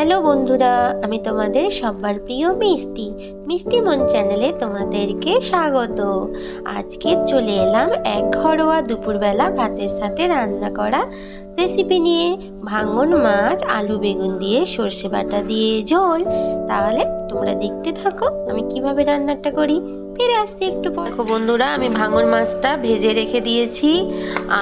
Hello বন্ধুরা, আমি তোমাদের সবার প্রিয় মিষ্টি মিষ্টি মন চ্যানেলে তোমাদেরকে স্বাগত। আজকে চলে এলাম এক ঘরোয়া দুপুরবেলা ভাতের সাথে রান্না করা রেসিপি নিয়ে। ভাঙন, মাছ, আলু, বেগুন দিয়ে সর্ষে বাটা দিয়ে ঝোল। তাহলে তোমরা দেখতে থাকো আমি কীভাবে রান্নাটা করি। ফিরে আসছি একটু পর। দেখো বন্ধুরা, আমি ভাঙন মাছটা ভেজে রেখে দিয়েছি।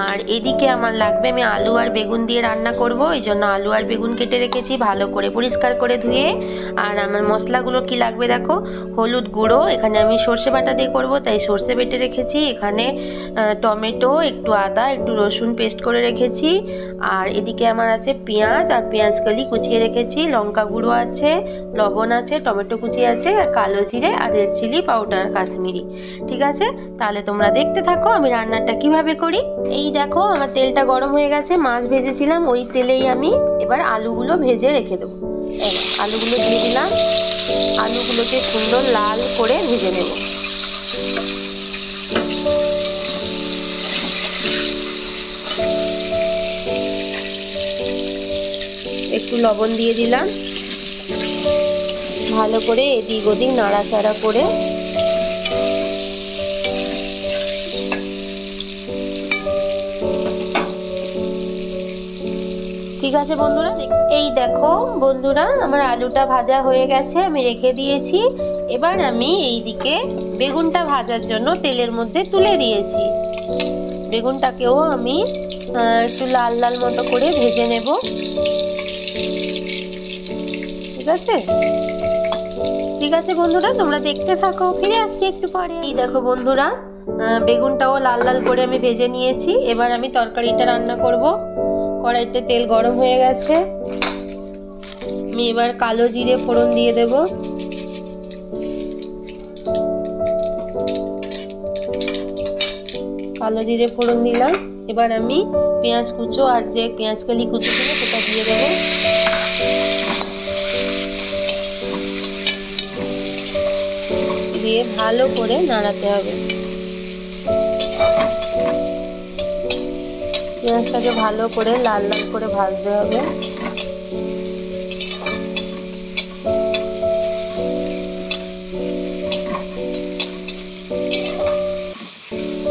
আর এদিকে আমার লাগবে আমি আলু আর বেগুন দিয়ে রান্না করব। এই জন্য আলু আর বেগুন কেটে রেখেছি, ভালো করে পরিষ্কার করে ধুয়ে। আর আমার মশলাগুলো কি লাগবে দেখো? হলুদ গুঁড়ো, এখানে আমি সর্ষে বাটা দিয়ে করব, তাই সর্ষে বেটে রেখেছি। এখানে টমেটো, একটু আদা, একটু রসুন পেস্ট করে রেখেছি। আর এদিকে আমার আছে পেঁয়াজ, আর পেঁয়াজ কলি কুচিয়ে রেখেছি। লঙ্কা গুঁড়ো আছে, লবণ আছে, টমেটো কুচি আছে, আর কালো জিরে আর রেড চিলি পাউডার কাশ্মীরি ঠিক আছে? তাহলে তোমরা দেখতে থাকো আমি রান্নাটা কীভাবে করি। এই দেখো আমার তেলটা গরম হয়ে গেছে, মাছ ভেজেছিলাম, ওই তেলেই আমি এবার আলুগুলো ভেজে রেখে দেবো। আলুগুলো দিয়ে দিলাম, আলুগুলোকে সুন্দর লাল করে ভেজে নেব। একটু লবণ দিয়ে দিলাম। ভালো করে এদিক ওদিক নাড়াচাড়া করে ঠিক আছে বন্ধুরা? এই দেখো বন্ধুরা, আমার আলুটা ভাজা হয়ে গেছে, আমি রেখে দিয়েছি। এবার আমি এই দিকে বেগুনটা ভাজার জন্য তেলের মধ্যে তুলে দিয়েছি। বেগুনটাকেও আমি একটু লাল লাল মতো করে ভেজে নেব। ঠিক আছে? ঠিক আছে বন্ধুরা, তোমরা দেখতে থাকো, ফিরে আসছি একটু পরে। এই দেখো বন্ধুরা বেগুনটাও লাল লাল করে আমি ভেজে নিয়েছি। এবার আমি তরকারিটা রান্না করব। কড়াইতে তেল গরম হয়ে গেছে। আমি এবার কালো জিরে ফোড়ন দিয়ে দেব। কালো জিরে ফোড়ন দিলাম। এবার আমি পেঁয়াজ কুচো আর যে পেঁয়াজ কালি কুচো ছিল সেটা দিয়ে দেবো। দিয়ে ভালো করে নাড়াতে হবে। পেঁয়াজটাকে ভালো করে লাল লাল করে ভাজতে হবে।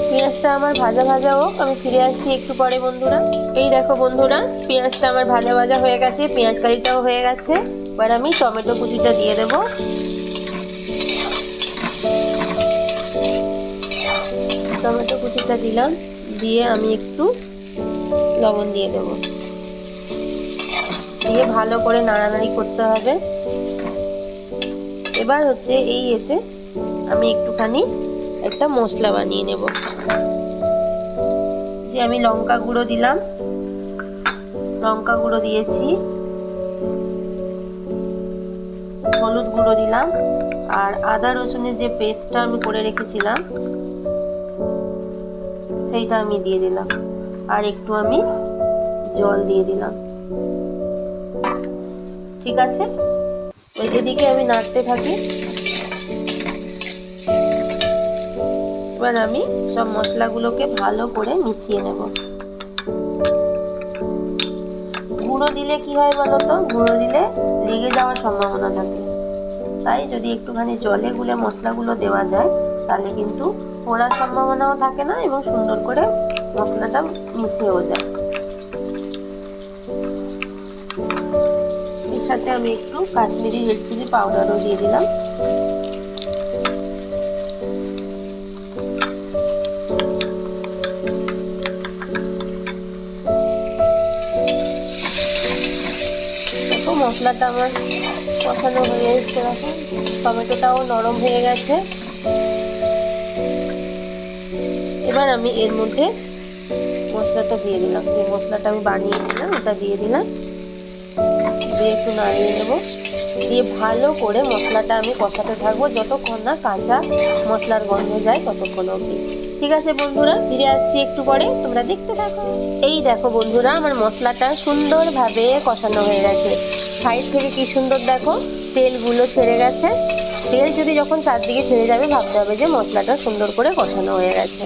পেঁয়াজটা আমার ভাজা ভাজা হোক, আমি ফিরে আসছি একটু পরে বন্ধুরা। এই দেখো বন্ধুরা, পেঁয়াজটা আমার ভাজা ভাজা হয়ে গেছে, পেঁয়াজ কারিটাও হয়ে গেছে। এবার আমি টমেটো কুচিটা দিয়ে দেবো। টমেটো কুচিটা দিলাম, দিয়ে আমি একটু লবণ দিয়ে দেবো। দিয়ে ভালো করে নাড়ানাড়ি করতে হবে। এবার হচ্ছে এই এতে আমি একটুখানি একটা মশলা বানিয়ে নেব। যে আমি লঙ্কা গুঁড়ো দিলাম। লঙ্কা গুঁড়ো দিয়েছি। হলুদ গুঁড়ো দিলাম। আর আদা রসুনের যে পেস্টটা আমি করে রেখেছিলাম, সেইটা আমি দিয়ে দিলাম। আর একটু আমি জল দিয়ে দিলাম। ঠিক আছে? ওই এদিকে আমি নাড়তে থাকি, এবার আমি সব মশলাগুলোকে ভালো করে মিশিয়ে নেব। গুঁড়ো দিলে কি হয় বলতো? গুঁড়ো দিলে লেগে যাওয়ার সম্ভাবনা থাকে। তাই যদি একটুখানি জলে গুলে মশলাগুলো দেওয়া যায়, তাহলে কিন্তু পোড়ার সম্ভাবনাও থাকে না এবং সুন্দর করে মশলাটা মিশিয়েও যায় এর সাথে আমি একটু কাশ্মীরি রেড চিলি পাউডারও দিয়ে দিলাম। মশলাটা আমার কষানো হয়ে এসছে, দেখো। টমেটোটাও নরম হয়ে গেছে। এবার আমি এর মধ্যে মশলাটা দিয়ে দিলাম। যে মশলাটা আমি বানিয়েছিলাম, ওটা দিয়ে দিলাম। দিয়ে একটু নাড়িয়ে নেব। দিয়ে ভালো করে মশলাটা আমি কষাতে থাকব। যতক্ষণ না কাঁচা মশলার গন্ধ যায় ততক্ষণ অবধি। ঠিক আছে বন্ধুরা, ফিরে আসছি একটু পরে। তোমরা দেখতে থাকো। এই দেখো বন্ধুরা, আমার মশলাটা সুন্দরভাবে কষানো হয়ে গেছে। সাইড থেকে কি সুন্দর দেখো, তেলগুলো ছেড়ে গেছে। তেল যদি যখন চারদিকে ছেড়ে যাবে, ভাবতে হবে যে মশলাটা সুন্দর করে কষানো হয়ে গেছে।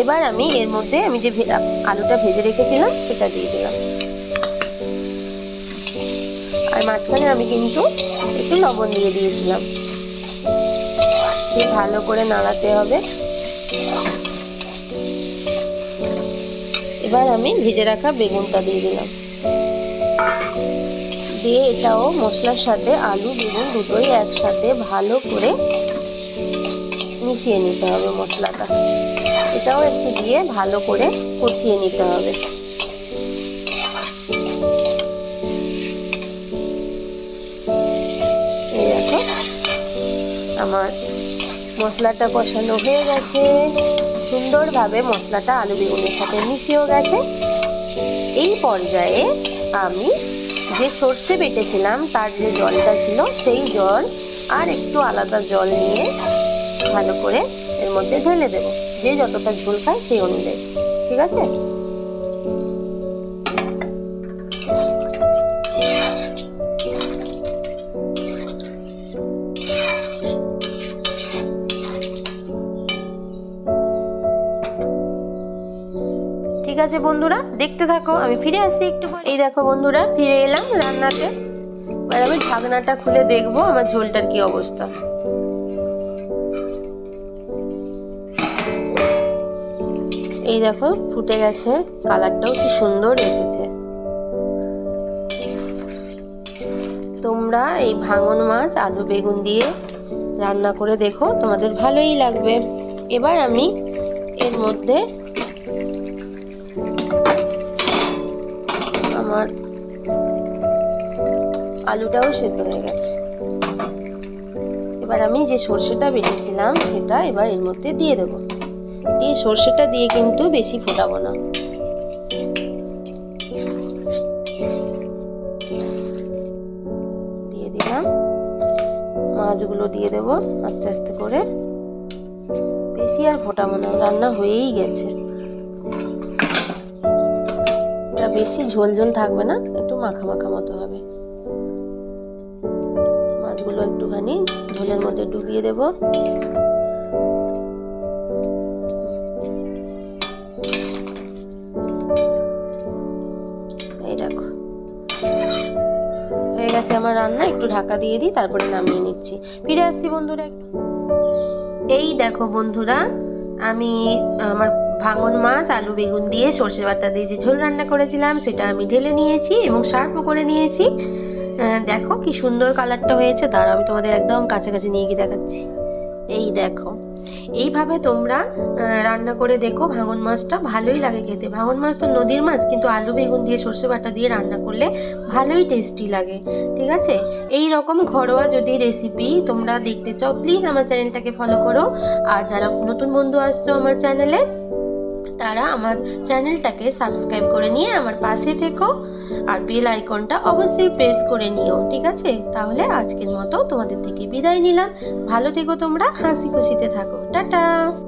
এবার আমি এর মধ্যে আমি যে আলুটা ভেজে রেখেছিলাম, সেটা দিয়ে দিলাম। আর মাঝখানে আমি কিন্তু একটু লবণ দিয়ে দিয়েছিলাম। দিয়ে ভালো করে নাড়াতে হবে। এবার আমি ভেজে রাখা বেগুনটা দিয়ে দিলাম। দিয়ে এটাও মশলার সাথে আলু, বেগুন দুটোই একসাথে ভালো করে মিশিয়ে নিতে হবে মশলাটা। এটাও একটু দিয়ে ভালো করে কষিয়ে নিতে হবে। এই আমার মশলাটা কষানো হয়ে গেছে। সুন্দরভাবে মশলাটা আলু বেগুনের সাথে মিশিয়েও গেছে। এই পর্যায়ে আমি যে সর্ষে বেটেছিলাম, তার যে জলটা ছিল, সেই জল আর একটু আলাদা জল নিয়ে ভালো করে এর মধ্যে ঢেলে দেবো। যে যতটা ঝোল খায় সেই অনুযায়ী। ঠিক আছে? ঠিক আছে বন্ধুরা, দেখতে থাকো, আমি ফিরে আসছি একটু এই দেখো বন্ধুরা, ফিরে এলাম রান্নাতে। এবার আমি ঢাকনাটা খুলে দেখব আমার ঝোলটার কি অবস্থা। এই দেখো, ফুটে গেছে। কালারটাও কি সুন্দর এসেছে। তোমরা এই ভাঙন মাছ, আলু বেগুন দিয়ে রান্না করে দেখো, তোমাদের ভালোই লাগবে। এবার আমি এর মধ্যে আমার আলুটাও সেদ্ধ হয়ে গেছে। এবার আমি যে সর্ষেটা বেটেছিলাম, সেটা এবার এর মধ্যে দিয়ে দেব। দিয়ে সর্ষেটা দিয়ে কিন্তু বেশি ফোটাবো না। দিয়ে দিলাম। মাছগুলো দিয়ে দেব আস্তে আস্তে করে। বেশি আর ফোটাবো না, রান্না হয়েই গেছে। বেশি ঝোল ঝোল থাকবে না, একটু মাখা মাখা মতো হবে। মাছগুলো একটুখানি ঝোলের মধ্যে ডুবিয়ে দেব। গেছে আমার রান্না, একটু ঢাকা দিয়ে দিই, তারপরে নামিয়ে নিচ্ছি। ফিরে আসছি বন্ধুরা একটু। এই দেখো বন্ধুরা, আমি আমার ভাঙন মাছ, আলু বেগুন দিয়ে সর্ষে বাটা দিয়ে যে ঝোল রান্না করেছিলাম, সেটা আমি ঢেলে নিয়েছি এবং সার্ভও করে নিয়েছি। দেখো কি সুন্দর কালারটা হয়েছে। তার আমি তোমাদের একদম কাছাকাছি নিয়ে গিয়ে দেখাচ্ছি। এই দেখো। এইভাবে তোমরা রান্না করে দেখো ভাঙন মাছটা ভালোই লাগে খেতে। ভাঙন মাছ তো নদীর মাছ, কিন্তু আলু, বেগুন দিয়ে সর্ষে বাটা দিয়ে রান্না করলে ভালোই টেস্টি লাগে, ঠিক আছে? এই রকম ঘরোয়া যদি রেসিপি তোমরা দেখতে চাও প্লিজ আমার চ্যানেলটাকে ফলো করো। আর যারা নতুন বন্ধু আসছো আমার চ্যানেলে, তারা আমার চ্যানেলটাকে সাবস্ক্রাইব করে নিয়ে আমার পাশে থেকো। আর বেল আইকনটা অবশ্যই প্রেস করে নিও, ঠিক আছে? তাহলে আজকের মতো তোমাদের থেকে বিদায় নিলাম। ভালো থেকো তোমরা, হাসি খুশিতে থাকো। Ta-ta!